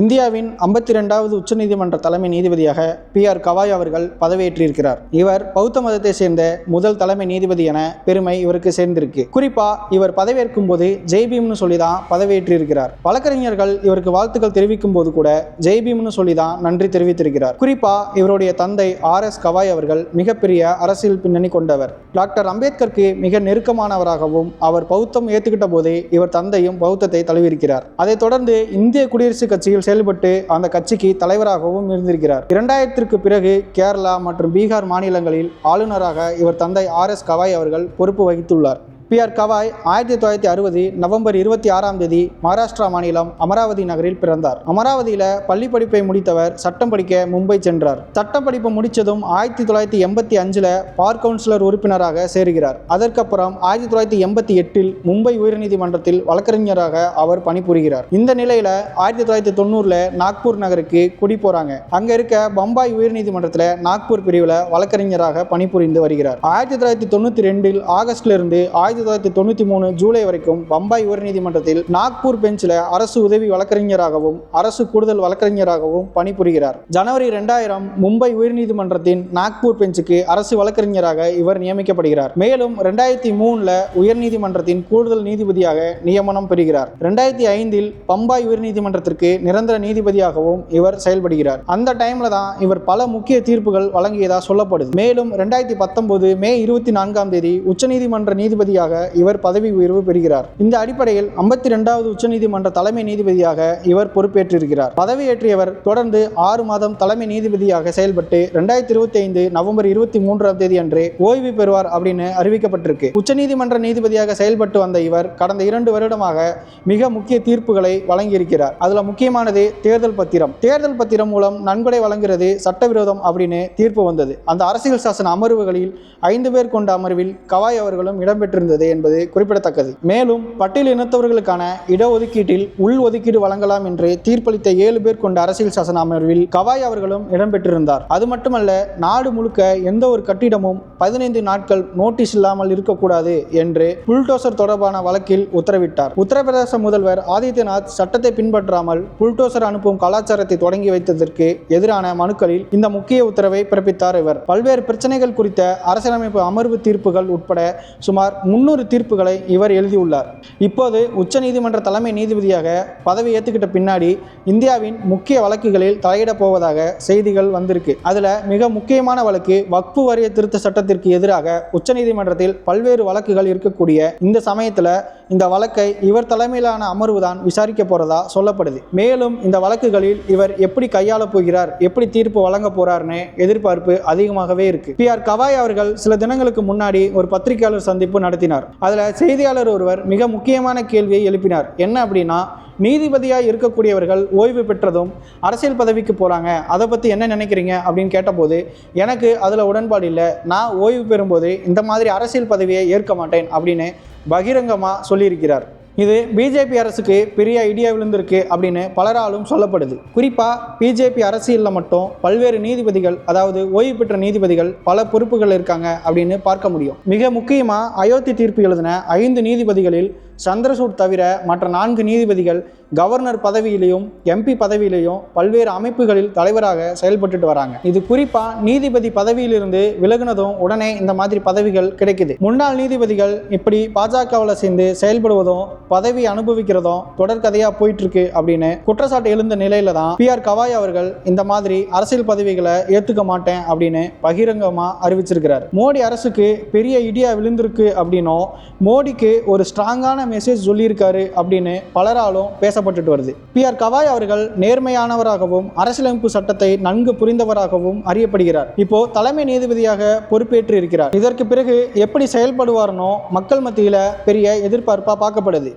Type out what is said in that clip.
இந்தியாவின் ஐம்பத்தி ரெண்டாவது உச்சநீதிமன்ற தலைமை நீதிபதியாக பி ஆர் கவாய் அவர்கள் பதவியேற்றிருக்கிறார். இவர் பௌத்த மதத்தை சேர்ந்த முதல் தலைமை நீதிபதி என பெருமை இவருக்கு சேர்ந்திருக்கு. குறிப்பா இவர் பதவியேற்கும் போது ஜெய்பீம்னு சொல்லி தான் பதவியேற்றிருக்கிறார். வழக்கறிஞர்கள் இவருக்கு வாழ்த்துக்கள் தெரிவிக்கும் போது கூட ஜெய்பீம்னு சொல்லி தான் நன்றி தெரிவித்திருக்கிறார். குறிப்பா இவருடைய தந்தை ஆர் எஸ் கவாய் அவர்கள் மிகப்பெரிய அரசியல் பின்னணி கொண்டவர். டாக்டர் அம்பேத்கருக்கு மிக நெருக்கமானவராகவும் அவர் பௌத்தம் ஏற்றுக்கிட்ட போதே இவர் தந்தையும் பௌத்தத்தை தழுவியிருக்கிறார். அதைத் தொடர்ந்து இந்திய குடியரசுக் கட்சியில் செயல்பட்டு அந்த கட்சிக்கு தலைவராகவும் இருந்திருக்கிறார். இரண்டாயிரத்திற்கு பிறகு கேரளா மற்றும் பீகார் மாநிலங்களில் ஆளுநராக இவர் தந்தை ஆர் எஸ் கவாய் அவர்கள் பொறுப்பு வகித்துள்ளார். பி ஆர் கவாய் ஆயிரத்தி தொள்ளாயிரத்தி அறுபது நவம்பர் இருபத்தி ஆறாம் தேதி மகாராஷ்டிரா மாநிலம் அமராவதி நகரில் பிறந்தார். அமராவதியில் பள்ளி படிப்பை முடித்தவர் சட்டம் படிக்க மும்பை சென்றார். சட்டம் படிப்பை முடித்ததும் ஆயிரத்தி தொள்ளாயிரத்தி எண்பத்தி அஞ்சில் பார் கவுன்சிலர் உறுப்பினராக சேருகிறார். அதற்கப்புறம் ஆயிரத்தி தொள்ளாயிரத்தி எண்பத்தி எட்டில் மும்பை உயர்நீதிமன்றத்தில் வழக்கறிஞராக அவர் பணிபுரிகிறார். இந்த நிலையில் ஆயிரத்தி தொள்ளாயிரத்தி தொண்ணூறில் நாக்பூர் நகருக்கு குடி போகிறாங்க அங்கே இருக்க பம்பாய் உயர்நீதிமன்றத்தில் நாக்பூர் பிரிவில் வழக்கறிஞராக பணிபுரிந்து வருகிறார். ஆயிரத்தி தொள்ளாயிரத்தி தொண்ணூற்றி ரெண்டில் ஆகஸ்டிலிருந்து ஆயிரத்தி ஆயிரத்தி தொள்ளாயிரத்தி தொண்ணூற்றி மூணு ஜூலை வரைக்கும் பம்பாய் உயர்நீதிமன்றத்தில் நாக்பூர் பெஞ்சில் அரசு உதவி வழக்கறிஞராகவும் அரசு கூடுதல் வழக்கறிஞராகவும் பணிபுரிகிறார். ஜனவரி ரெண்டாயிரம் மும்பை உயர்நீதிமன்றத்தின் நாக்பூர் பெஞ்சுக்கு அரசு வழக்கறிஞராக இவர் நியமிக்கப்படுகிறார். மேலும் ரெண்டாயிரத்தி மூணில் உயர்நீதிமன்றத்தின் கூடுதல் நீதிபதியாக நியமனம் பெறுகிறார். ரெண்டாயிரத்தி ஐந்தில் பம்பாய் உயர்நீதிமன்றத்திற்கு நிரந்தர நீதிபதியாகவும் இவர் செயல்படுகிறார். அந்த டைம்ல தான் இவர் பல முக்கிய தீர்ப்புகள் வழங்கியதாக சொல்லப்படுது. மேலும் ரெண்டாயிரத்தி பத்தொன்பது மே இருபத்தி நான்காம் தேதி உச்சநீதிமன்ற நீதிபதியாக இவர் பதவி உயர்வு பெறுகிறார். இந்த அடிப்படையில் ஐம்பத்தி ரெண்டாவது உச்சநீதிமன்ற தலைமை நீதிபதியாக இவர் பொறுப்பேற்றிருக்கிறார். பதவியேற்றியவர் தொடர்ந்து ஆறு மாதம் தலைமை நீதிபதியாக செயல்பட்டு ரெண்டாயிரத்தி இருபத்தி ஐந்து நவம்பர் இருபத்தி மூன்றாம் தேதி அன்று ஓய்வு பெறுவார் அப்படின்னு அறிவிக்கப்பட்டிருக்கு. உச்சநீதிமன்ற நீதிபதியாக செயல்பட்டு வந்த இவர் கடந்த இரண்டு வருடமாக மிக முக்கிய தீர்ப்புகளை வழங்கியிருக்கிறார். அதுல முக்கியமானது தேர்தல் பத்திரம். தேர்தல் பத்திரம் மூலம் நன்கொடை வழங்குறது சட்டவிரோதம் அப்படின்னு தீர்ப்பு வந்தது. அந்த அரசியல் சாசன அமர்வுகளில் ஐந்து பேர் கொண்ட அமர்வில் கவாய் அவர்களும் இடம்பெற்றிருந்தது என்பது குறிப்பிடத்தக்கது. மேலும் பட்டியல் இனத்தவர்களுக்கான இடஒதுக்கீட்டில் உள் ஒதுக்கீடு வழங்கலாம் என்று தீர்ப்பளித்த ஏழு பேர் கொண்ட அரசியல் சாசன அமர்வில் கவாய் அவர்களும் இடம்பெற்றிருந்தார் அது மட்டுமல்ல நாடு முழுக்க எந்த ஒரு கட்டிடமும் பதினைந்து நாட்கள் நோட்டீஸ் இல்லாமல் இருக்கக்கூடாது என்று புல்டோசர் தொடர்பான வழக்கில் உத்தரவிட்டார். உத்தரப்பிரதேச முதல்வர் ஆதித்யநாத் சட்டத்தை பின்பற்றாமல் புல்டோசர் அனுப்பும் கலாச்சாரத்தை தொடங்கி வைத்ததற்கு எதிரான மனுக்களில் இந்த முக்கிய உத்தரவை பிறப்பித்தார் இவர். பல்வேறு பிரச்சனைகள் குறித்த அரசியலமைப்பு அமர்வு தீர்ப்புகள் உட்பட சுமார் முன்னூறு தீர்ப்புகளை இவர் எழுதியுள்ளார். இப்போது உச்சநீதிமன்ற தலைமை நீதிபதியாக பதவி ஏற்றுக்கிட்ட பின்னாடி இந்தியாவின் முக்கிய வழக்குகளில் தலையிடப் போவதாக செய்திகள் வந்திருக்கு. அதில் மிக முக்கியமான வழக்கு வக்ஃபு வாரிய திருத்த சட்டத்திற்கு எதிராக உச்சநீதிமன்றத்தில் பல்வேறு வழக்குகள் இருக்கக்கூடிய இந்த சமயத்தில் இந்த வழக்கை இவர் தலைமையிலான அமர்வு தான் விசாரிக்க போறதா சொல்லப்படுது. மேலும் இந்த வழக்குகளில் இவர் எப்படி கையாள போகிறார் எப்படி தீர்ப்பு வழங்க போறார்னு எதிர்பார்ப்பு அதிகமாகவே இருக்கு. பி ஆர் கவாய் அவர்கள் சில தினங்களுக்கு முன்னாடி ஒரு பத்திரிகையாளர் சந்திப்பு நடத்தினார். அதுல செய்தியாளர் ஒருவர் மிக முக்கியமான கேள்வியை எழுப்பினார். என்ன அப்படின்னா நீதிபதியாக இருக்கக்கூடியவர்கள் ஓய்வு பெற்றதும் அரசியல் பதவிக்கு போகிறாங்க அதை பற்றி என்ன நினைக்கிறீங்க? அப்படின்னு கேட்டபோது எனக்கு அதில் உடன்பாடு இல்லை. நான் ஓய்வு பெறும்போது இந்த மாதிரி அரசியல் பதவியை ஏற்க மாட்டேன் அப்படின்னு பகிரங்கமாக சொல்லியிருக்கிறார். இது பிஜேபி அரசுக்கு பெரிய ஐடியா விழுந்திருக்கு அப்படின்னு பலராலும் சொல்லப்படுது. குறிப்பாக பிஜேபி அரசியலில் மட்டும் பல்வேறு நீதிபதிகள் அதாவது ஓய்வு பெற்ற நீதிபதிகள் பல பொறுப்புகள் இருக்காங்க அப்படின்னு பார்க்க முடியும். மிக முக்கியமாக அயோத்தி தீர்ப்பு எழுதின ஐந்து நீதிபதிகளில் சந்திரசூட் தவிர மற்ற நான்கு நீதிபதிகள் கவர்னர் பதவியிலையும் எம்பி பதவியிலையும் பல்வேறு அமைப்புகளில் தலைவராக செயல்பட்டுட்டு வராங்க. இது குறிப்பாக நீதிபதி பதவியிலிருந்து விலகுனதும் உடனே இந்த மாதிரி பதவிகள் கிடைக்குது. முன்னாள் நீதிபதிகள் இப்படி பாஜகவில் சேர்ந்து செயல்படுவதும் பதவி அனுபவிக்கிறதும் தொடர்கதையாக போயிட்டு இருக்கு அப்படின்னு குற்றச்சாட்டு எழுந்த நிலையில தான் பி ஆர் கவாய் அவர்கள் இந்த மாதிரி அரசியல் பதவிகளை ஏத்துக்க மாட்டேன் அப்படின்னு பகிரங்கமா அறிவிச்சிருக்கிறார். மோடி அரசுக்கு பெரிய இடியா விழுந்திருக்கு அப்படின்னும் மோடிக்கு ஒரு ஸ்ட்ராங்கான மெசேஜ் சொல்லியிருக்காரு அப்படின்னு பலராலும் பேசப்பட்டுட்டு வருது. பி ஆர் கவாய் அவர்கள் நேர்மையானவராகவும் அரசியலமைப்பு சட்டத்தை நன்கு புரிந்தவராகவும் அறியப்படுகிறார். இப்போ தலைமை நீதிபதியாக பொறுப்பேற்று இருக்கிறார். இதற்கு பிறகு எப்படி செயல்படுவார்னோ மக்கள் மத்தியில பெரிய எதிர்பார்ப்பா பார்க்கப்படுது.